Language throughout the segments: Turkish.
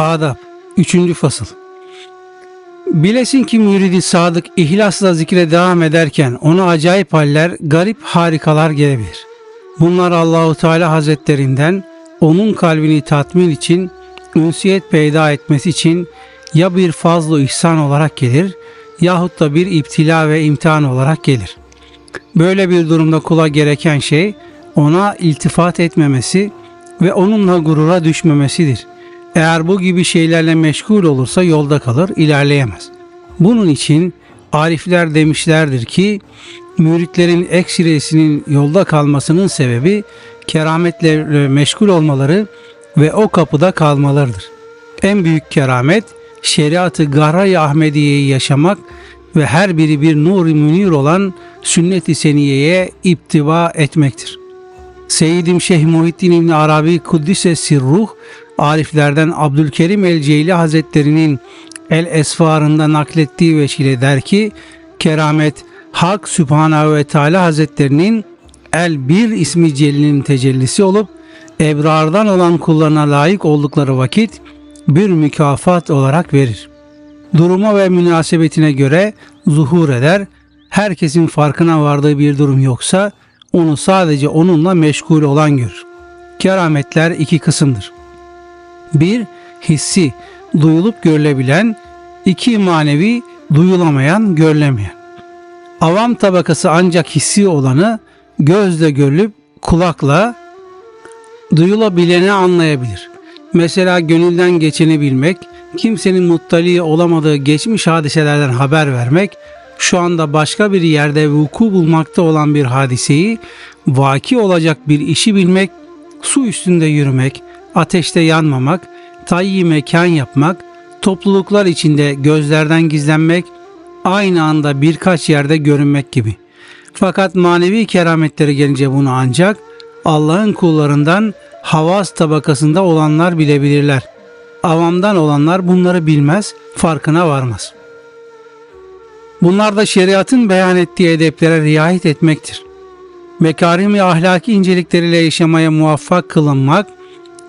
Adab 3. Fasıl Bilesin ki müridi sadık ihlasla zikre devam ederken ona acayip haller, garip harikalar gelebilir. Bunlar Allahu Teala Hazretlerinden onun kalbini tatmin için, ünsiyet peyda etmesi için ya bir fazla ihsan olarak gelir yahut da bir iptila ve imtihan olarak gelir. Böyle bir durumda kula gereken şey ona iltifat etmemesi ve onunla gurura düşmemesidir. Eğer bu gibi şeylerle meşgul olursa yolda kalır, ilerleyemez. Bunun için arifler demişlerdir ki müritlerin eksiresinin yolda kalmasının sebebi kerametle meşgul olmaları ve o kapıda kalmalarıdır. En büyük keramet şeriatı Garay Ahmediye'yi yaşamak ve her biri bir nur-i münir olan sünnet-i seniyeye iptiva etmektir. Seyyidim Şeyh Muhittin İbni Arabi Kuddise Sirruh, Ariflerden Abdülkerim el-Ceyli Hazretleri'nin El Esfarında naklettiği veçile der ki, keramet Hak Sübhanehu ve Teala Hazretlerinin El Bir ismi celilinin tecellisi olup, ebrardan olan kullarına layık oldukları vakit bir mükafat olarak verir. Duruma ve münasebetine göre zuhur eder, herkesin farkına vardığı bir durum yoksa onu sadece onunla meşgul olan görür. Kerametler iki kısımdır. Bir, hissi, duyulup görülebilen, iki manevi, duyulamayan, görülemeyen. Avam tabakası ancak hissi olanı gözle görülüp kulakla duyulabileni anlayabilir. Mesela gönülden geçeni bilmek, kimsenin muttali olamadığı geçmiş hadiselerden haber vermek, şu anda başka bir yerde vuku bulmakta olan bir hadiseyi, vaki olacak bir işi bilmek, su üstünde yürümek, ateşte yanmamak, tayyi mekan yapmak, topluluklar içinde gözlerden gizlenmek, aynı anda birkaç yerde görünmek gibi. Fakat manevi kerametleri gelince bunu ancak Allah'ın kullarından havas tabakasında olanlar bilebilirler. Avamdan olanlar bunları bilmez, farkına varmaz. Bunlar da şeriatın beyan ettiği edeplere riayet etmektir. Mekarim ve ahlaki incelikleriyle yaşamaya muvaffak kılınmak,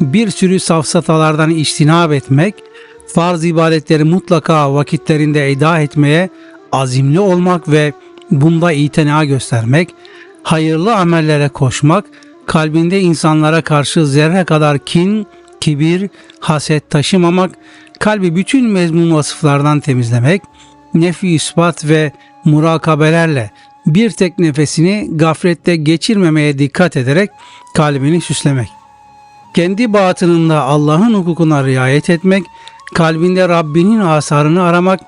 bir sürü safsatalardan iştinab etmek, farz ibadetleri mutlaka vakitlerinde eda etmeye azimli olmak ve bunda itina göstermek, hayırlı amellere koşmak, kalbinde insanlara karşı zerre kadar kin, kibir, haset taşımamak, kalbi bütün mezmum vasıflardan temizlemek, nefi ispat ve murakabelerle bir tek nefesini gaflette geçirmemeye dikkat ederek kalbini süslemek. Kendi batınında Allah'ın hukukuna riayet etmek, kalbinde Rabbinin asarını aramak,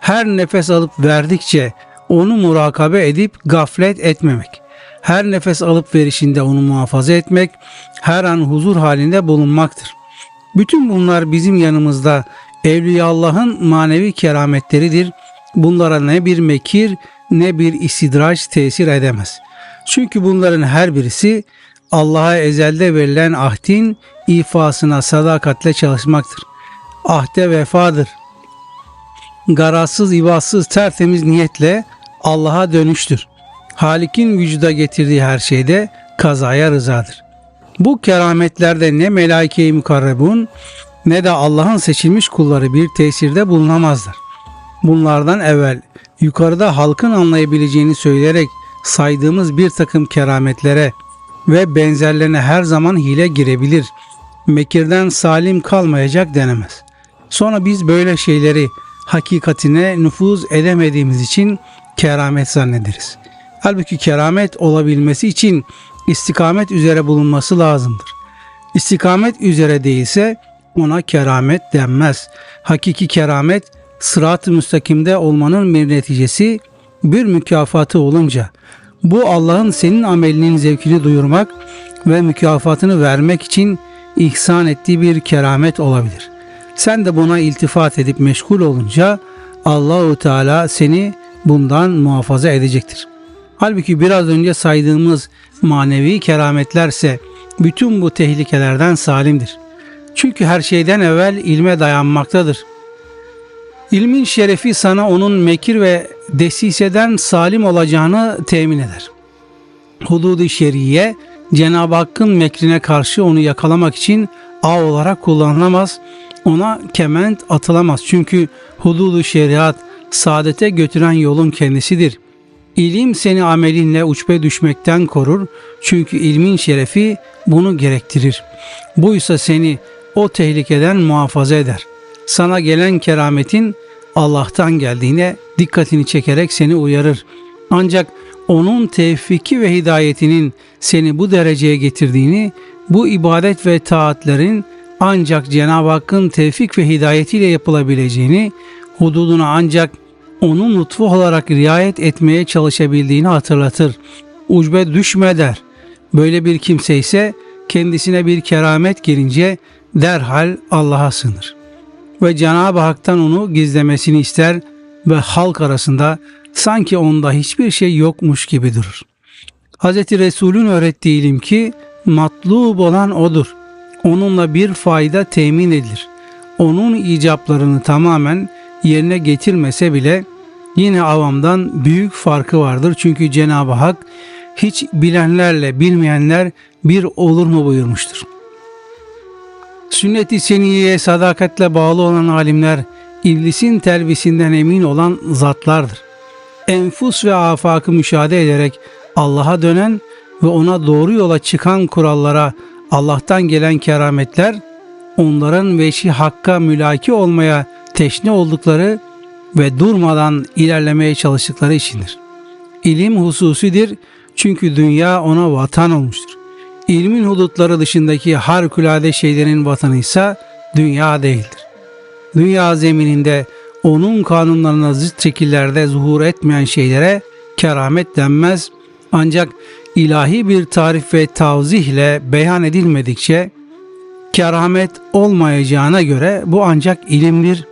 her nefes alıp verdikçe onu murakabe edip gaflet etmemek. Her nefes alıp verişinde onu muhafaza etmek, her an huzur halinde bulunmaktır. Bütün bunlar bizim yanımızda Evliya Allah'ın manevi kerametleridir. Bunlara ne bir mekir ne bir istidraç tesir edemez. Çünkü bunların her birisi Allah'a ezelde verilen ahdin ifasına sadakatle çalışmaktır. Ahde vefadır. Garazsız, ibatsız, tertemiz niyetle Allah'a dönüştür. Halik'in vücuda getirdiği her şeyde kazaya rızadır. Bu kerametlerde ne melaike-i mukarrebun ne de Allah'ın seçilmiş kulları bir tesirde bulunamazlar. Bunlardan evvel yukarıda halkın anlayabileceğini söyleyerek saydığımız bir takım kerametlere ve benzerlerine her zaman hile girebilir. Mekirden salim kalmayacak denemez. Sonra biz böyle şeyleri hakikatine nüfuz edemediğimiz için keramet zannederiz. Halbuki keramet olabilmesi için istikamet üzere bulunması lazımdır. İstikamet üzere değilse ona keramet denmez. Hakiki keramet sırat-ı müstakimde olmanın bir neticesi bir mükafatı olunca bu Allah'ın senin amelinin zevkini duyurmak ve mükafatını vermek için ihsan ettiği bir keramet olabilir. Sen de buna iltifat edip meşgul olunca Allahu Teala seni bundan muhafaza edecektir. Halbuki biraz önce saydığımız manevi kerametlerse bütün bu tehlikelerden salimdir. Çünkü her şeyden evvel ilme dayanmaktadır. İlmin şerefi sana onun mekir ve desiseden salim olacağını temin eder. Hudud-i şeriye Cenab-ı Hakk'ın mekrine karşı onu yakalamak için ağ olarak kullanılamaz. Ona kement atılamaz çünkü hududu şeriat saadete götüren yolun kendisidir. İlim seni amelinle uçbe düşmekten korur çünkü ilmin şerefi bunu gerektirir. Buysa seni o tehlikeden muhafaza eder. Sana gelen kerametin Allah'tan geldiğine dikkatini çekerek seni uyarır. Ancak onun tevfiki ve hidayetinin seni bu dereceye getirdiğini, bu ibadet ve taatlerin ancak Cenab-ı Hakk'ın tevfik ve hidayetiyle yapılabileceğini, hududuna ancak onun lütfu olarak riayet etmeye çalışabildiğini hatırlatır. Ucbe düşme der. Böyle bir kimse ise kendisine bir keramet gelince derhal Allah'a sığınır. Ve Cenab-ı Hak'tan onu gizlemesini ister ve halk arasında sanki onda hiçbir şey yokmuş gibi durur. Hz. Resul'ün öğrettiği ilim ki matlub olan odur. Onunla bir fayda temin edilir. Onun icaplarını tamamen yerine getirmese bile yine avamdan büyük farkı vardır. Çünkü Cenab-ı Hak hiç bilenlerle bilmeyenler bir olur mu buyurmuştur. Sünnet-i seniyeye sadakatle bağlı olan alimler iblisin telbisinden emin olan zatlardır. Enfus ve afakı müşahede ederek Allah'a dönen ve ona doğru yola çıkan kurallara Allah'tan gelen kerametler onların veşi hakka mülaki olmaya teşne oldukları ve durmadan ilerlemeye çalıştıkları içindir. İlim hususidir çünkü dünya ona vatan olmuştur. İlmin hudutları dışındaki harikulade şeylerin vatanı ise dünya değildir. Dünya zemininde onun kanunlarına zıt şekillerde zuhur etmeyen şeylere keramet denmez ancak ilahi bir tarif ve tavzihle beyan edilmedikçe keramet olmayacağına göre bu ancak ilimdir.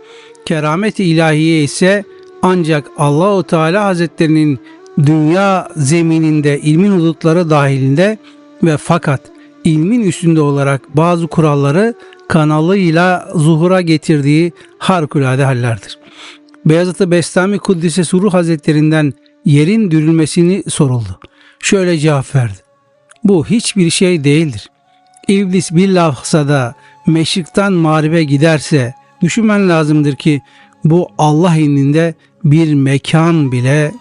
Keramet-i ilahiye ise ancak Allahu Teala Hazretlerinin dünya zemininde ilmin hudutları dahilinde ve fakat ilmin üstünde olarak bazı kuralları kanalıyla zuhura getirdiği harikulade hallerdir. Beyazıt-ı Bestami Kuddise Suru Hazretlerinden yerin dürülmesini soruldu. Şöyle cevap verdi. Bu hiçbir şey değildir. İblis bir lafzada meşrikten mağribe giderse düşünmen lazımdır ki bu Allah indinde bir mekan bile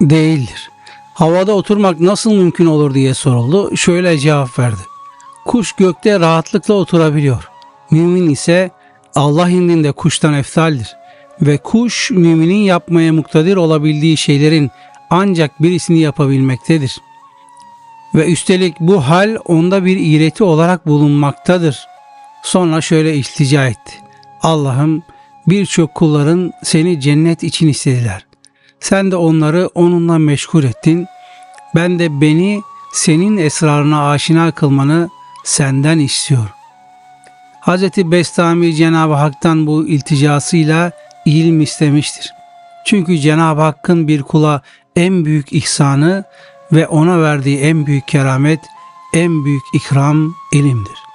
değildir. Havada oturmak nasıl mümkün olur diye soruldu. Şöyle cevap verdi. Kuş gökte rahatlıkla oturabiliyor. Mümin ise Allah indinde kuştan eftaldir. Ve kuş müminin yapmaya muktedir olabildiği şeylerin ancak birisini yapabilmektedir. Ve üstelik bu hal onda bir iğreti olarak bulunmaktadır. Sonra şöyle iltica etti. Allah'ım birçok kulların seni cennet için istediler. Sen de onları onunla meşgul ettin. Ben de beni senin esrarına aşina kılmanı senden istiyorum. Hz. Bestami Cenab-ı Hak'tan bu ilticasıyla ilim istemiştir. Çünkü Cenab-ı Hakk'ın bir kula en büyük ihsanı ve ona verdiği en büyük keramet, en büyük ikram ilimdir.